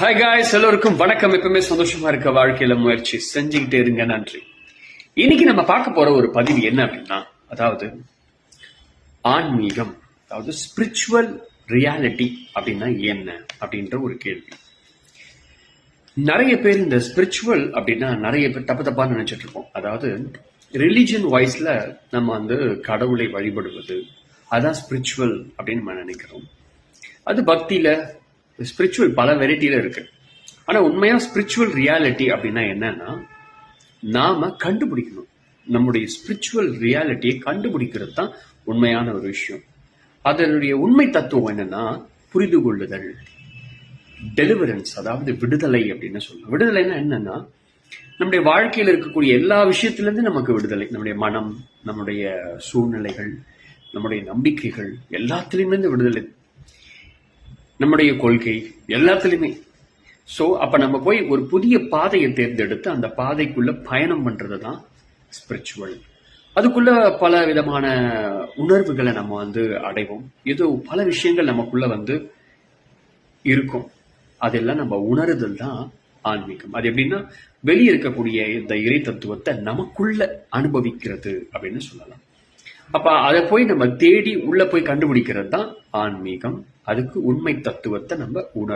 Hi guys எல்லோருக்கும் வணக்கம். எப்பவுமே சந்தோஷமா இருக்க வாழ்க்கையில முயற்சி செஞ்சுக்கிட்டே இருங்க நன்றி. இன்னைக்கு நம்ம பார்க்க போற ஒரு பதிவு என்ன அப்படின்னா அதாவது ஆன்மீகம் அதாவது ஸ்பிரிச்சுவல் ரியாலிட்டி அப்படின்னா என்ன அப்படின்ற ஒரு கேள்வி. நிறைய பேர் இந்த ஸ்பிரிச்சுவல் அப்படின்னா நிறைய பேர் தப்பு தப்பா நினைச்சிட்டு இருக்கோம் அதாவது ரிலிஜன் வைஸ்ல நம்ம வந்து கடவுளை வழிபடுவது அதான் ஸ்பிரிச்சுவல் அப்படின்னு நம்ம நினைக்கிறோம். அது பக்தியில ஸ்பிரிச்சுவல் பல வெரைட்டியில இருக்கு. ஆனா உண்மையா ஸ்பிரிச்சுவல் ரியாலிட்டி அப்படின்னா என்னன்னா நாம கண்டுபிடிக்கணும். நம்முடைய ஸ்பிரிச்சுவல் ரியாலிட்டியை கண்டுபிடிக்கிறது தான் உண்மையான ஒரு விஷயம். அதனுடைய உண்மை தத்துவம் என்னன்னா புரிந்து கொள்ளுதல் டெலிவரன்ஸ் அதாவது விடுதலை அப்படின்னு சொல்லலாம். விடுதலைன்னா என்னன்னா நம்முடைய வாழ்க்கையில் இருக்கக்கூடிய எல்லா விஷயத்திலேருந்து நமக்கு விடுதலை. நம்முடைய மனம் நம்முடைய சூழ்நிலைகள் நம்முடைய நம்பிக்கைகள் எல்லாத்துலேயுமே இருந்து விடுதலை நம்முடைய கொள்கை எல்லாத்துலேயுமே ஸோ அப்போ நம்ம போய் ஒரு புதிய பாதையை தேர்ந்தெடுத்து அந்த பாதைக்குள்ள பயணம் பண்ணுறது தான் ஸ்பிரிச்சுவல் அதுக்குள்ள பல விதமான உணர்வுகளை நம்ம வந்து அடைவோம். ஏதோ பல விஷயங்கள் நமக்குள்ள வந்து இருக்கும். அதெல்லாம் நம்ம உணருதல் தான் ஆன்மீகம். அது எப்படின்னா வெளியே இருக்கக்கூடிய இந்த இறை தத்துவத்தை நமக்குள்ள அனுபவிக்கிறது அப்படின்னு சொல்லலாம். அப்ப அதை போய் நம்ம தேடி உள்ள போய் கண்டுபிடிக்கிறது தான் ஆன்மீகம். அதுக்கு உண்மை தத்துவத்தை நம்ம உணர்